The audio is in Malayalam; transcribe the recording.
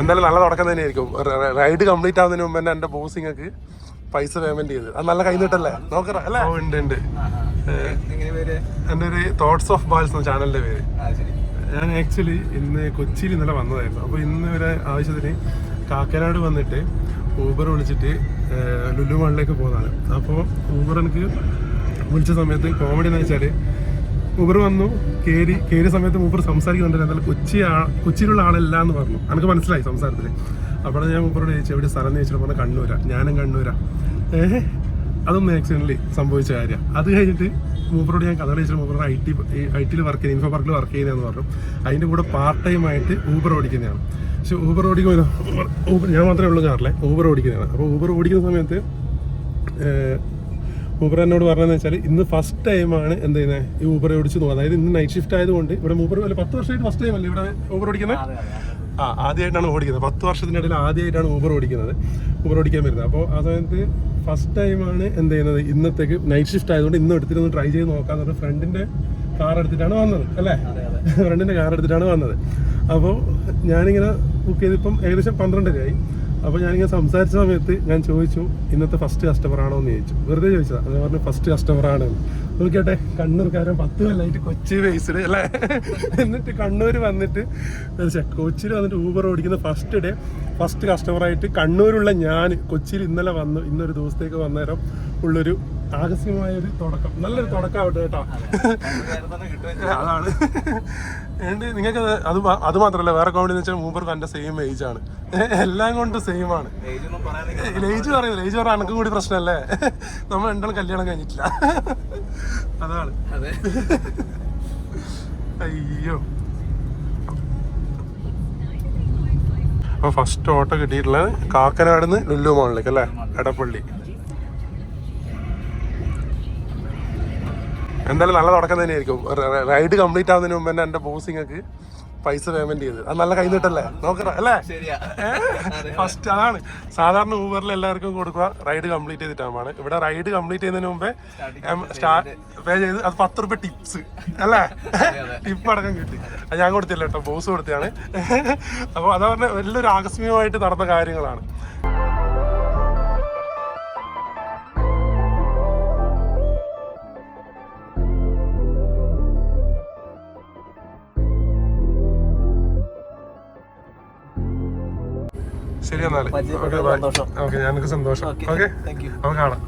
എന്തായാലും നല്ല തുടക്കം തന്നെയായിരിക്കും. റൈഡ് കംപ്ലീറ്റ് ആവുന്നതിന് മുമ്പ് തന്നെ എന്റെ ബോസ് നിങ്ങൾക്ക് പൈസ പേയ്മെന്റ് ചെയ്ത്. അത് നല്ല കൈ നീട്ടല്ലേ നോക്കറ അല്ലേ ഉണ്ട് എന്റെ ഒരു തോട്ട്സ് ഓഫ് ബാൽസ് എന്ന ചാനലിന്റെ പേര്. ഞാൻ ആക്ച്വലി ഇന്ന് കൊച്ചിയിൽ ഇന്നലെ വന്നതായിരുന്നു. അപ്പോൾ ഇന്ന് ഒരു ആവശ്യത്തിന് കാക്കനാട് വന്നിട്ട് ഊബർ വിളിച്ചിട്ട് ലുലു മാളിലേക്ക് പോകുന്നതാണ് അപ്പോൾ ഊബർ എനിക്ക് വിളിച്ച സമയത്ത് കോമഡി എന്ന് വെച്ചാൽ ഊബർ വന്നു കയറി കയറിയ സമയത്ത് മൂപ്പർ സംസാരിക്കുന്നുണ്ട് എന്നാൽ കൊച്ചി ആ കൊച്ചിയിലുള്ള ആളല്ല എന്ന് പറഞ്ഞു. എനിക്ക് മനസ്സിലായി സംസാരത്തിൽ അപ്പോഴാണ് ഞാൻ മൂപ്പറോട് ചോദിച്ചു എവിടെ സ്ഥലം എന്ന് ചോദിച്ചിട്ട് പറഞ്ഞാൽ കണ്ണൂരാ. ഞാനും കണ്ണൂരാ. ഏഹ്? അതൊന്നും ആക്സിഡന്റലി സംഭവിച്ച കാര്യം. അത് കഴിഞ്ഞിട്ട് മൂപ്പറോട് ഞാൻ കഥ വിളിച്ചിട്ട് മൂപ്പർ ഐ ടി ഐ ടിയിൽ വർക്ക് ചെയ്യുന്ന ഇൻഫോ പാർക്കിൽ വർക്ക് ചെയ്യുന്നതെന്ന് പറഞ്ഞു. അതിന്റെ കൂടെ പാർട്ട് ടൈം ആയിട്ട് ഊബർ ഓടിക്കുന്നതാണ്. പക്ഷെ ഊബർ ഓടിക്കുമ്പോൾ ഊബർ ഞാൻ മാത്രമേ ഉള്ളൂ കാറിലെ ഊബർ ഓടിക്കുന്നതാണ്. അപ്പോൾ ഊബർ ഓടിക്കുന്ന സമയത്ത് ഊബർ എന്നോട് പറഞ്ഞതെന്ന് വെച്ചാൽ ഇന്ന് ഫസ്റ്റ് ടൈമാണ് എന്ത് ചെയ്യുന്നത് ഈ ഊബർ ഓടിച്ചു പോകുന്നത് അതായത് ഇന്ന് നൈറ്റ് ഷിഫ്റ്റ് ആയതുകൊണ്ട് ഇവിടെ ഊബർ അല്ല പത്ത് വർഷമായിട്ട് ഫസ്റ്റ് ടൈം അല്ലേ ഇവിടെ ഊബർ ഓടിക്കുന്നത്? ആ ആദ്യമായിട്ടാണ് ഓടിക്കുന്നത്. പത്ത് വർഷത്തിനിടയിൽ ആദ്യമായിട്ടാണ് ഊബർ ഓടിക്കുന്നത്. ഊബർ ഓടിക്കാൻ വരുന്നത്. അപ്പോൾ ആ സമയത്ത് ഫസ്റ്റ് ടൈമാണ് എന്ത് ചെയ്യുന്നത്? ഇന്നത്തേക്ക് നൈറ്റ് ഷിഫ്റ്റ് ആയതുകൊണ്ട് ഇന്ന് എടുത്തിട്ടൊന്ന് ട്രൈ ചെയ്ത് നോക്കാമെന്ന് പറഞ്ഞാൽ ഫ്രണ്ടിന്റെ കാർ എടുത്തിട്ടാണ് വന്നത് അല്ലേ? അതെ അതെ. ഫ്രണ്ടിന്റെ കാർ എടുത്തിട്ടാണ് വന്നത്. അപ്പോൾ ഞാനിങ്ങനെ ബുക്ക് ചെയ്തിപ്പം ഏകദേശം പന്ത്രണ്ടരയായി അപ്പോൾ ഞാനിങ്ങനെ സംസാരിച്ച സമയത്ത് ഞാൻ ചോദിച്ചു ഇന്നത്തെ ഫസ്റ്റ് കസ്റ്റമർ ആണോ? എന്ന് ചോദിച്ചു. വെറുതെ ചോദിച്ചതാ. അങ്ങനെ പറഞ്ഞു ഫസ്റ്റ് കസ്റ്റമർ ആണ്. നോക്കിയാട്ടെ കണ്ണൂർക്കാരൻ പത്ത് കൊല്ലമായിട്ട് കൊച്ചി ബേസ്ഡ് അല്ലേ? എന്നിട്ട് കണ്ണൂർ വന്നിട്ട് കൊച്ചിയിൽ വന്നിട്ട് ഊബർ ഓടിക്കുന്ന ഫസ്റ്റ് ഡേ ഫസ്റ്റ് കസ്റ്റമറായിട്ട് കണ്ണൂരുള്ള ഞാൻ കൊച്ചിയിൽ ഇന്നലെ വന്നു ഇന്നൊരു ദിവസത്തേക്ക് വന്നേരം ഉള്ളൊരു ആകസ്മികമായ ഒരു തുടക്കം. നല്ലൊരു തുടക്കമാവട്ടെ കേട്ടോ. അതാണ്. ഏണ്ട് നിങ്ങൾക്ക് അത് അത് മാത്രമല്ല വേറെ കോമഡി എന്ന് വെച്ചാൽ മൂപ്പർക്ക് എന്റെ സെയിം ഏജ് ആണ്. എല്ലാം കൊണ്ട് സെയിം ആണ്. ഏജ് പറയുന്നത് ഏജ് പറഞ്ഞാൽ എനക്കും കൂടി പ്രശ്നമല്ലേ? നമ്മൾ രണ്ടാളും കല്യാണം കഴിഞ്ഞിട്ടില്ല. അതാണ്. അതെ. അയ്യോ. അപ്പൊ ഫസ്റ്റ് ഓട്ടോ കിട്ടിയിട്ടുള്ളത് കാക്കനാട് നിന്ന് ലുല്ലു മോളിലേക്ക് അല്ലേ? എടപ്പള്ളി. എന്തായാലും നല്ല തുടക്കം തന്നെയായിരിക്കും. റൈഡ് കംപ്ലീറ്റ് ആവുന്നതിന് മുമ്പ് തന്നെ എന്റെ ബോസ് നിങ്ങൾക്ക് പൈസ പേയ്മെന്റ് ചെയ്ത്. അത് നല്ല കൈ നീട്ടല്ലേ നോക്കറ അല്ലേ? ഫസ്റ്റ് അതാണ്. സാധാരണ ഊബറിൽ എല്ലാവർക്കും കൊടുക്കുക. റൈഡ് കംപ്ലീറ്റ് ചെയ്തിട്ടാണ് ഇവിടെ റൈഡ് കംപ്ലീറ്റ് ചെയ്യുന്നതിന് മുമ്പേ പേ ചെയ്ത്. അത് പത്ത് റുപ്യ ടിപ്സ് അല്ലേ? ടിപ്പ് അടക്കം കിട്ടി. അത് ഞാൻ കൊടുത്തില്ല കേട്ടോ. ബോസ് കൊടുത്തതാണ്. അപ്പോൾ അതാ പറഞ്ഞ വലിയൊരു ആകസ്മികമായിട്ട് നടന്ന കാര്യങ്ങളാണ്. ശരി എന്നാൽ ഓക്കെ ഞാൻ സന്തോഷം. ഓക്കെ. നമുക്ക് കാണാം.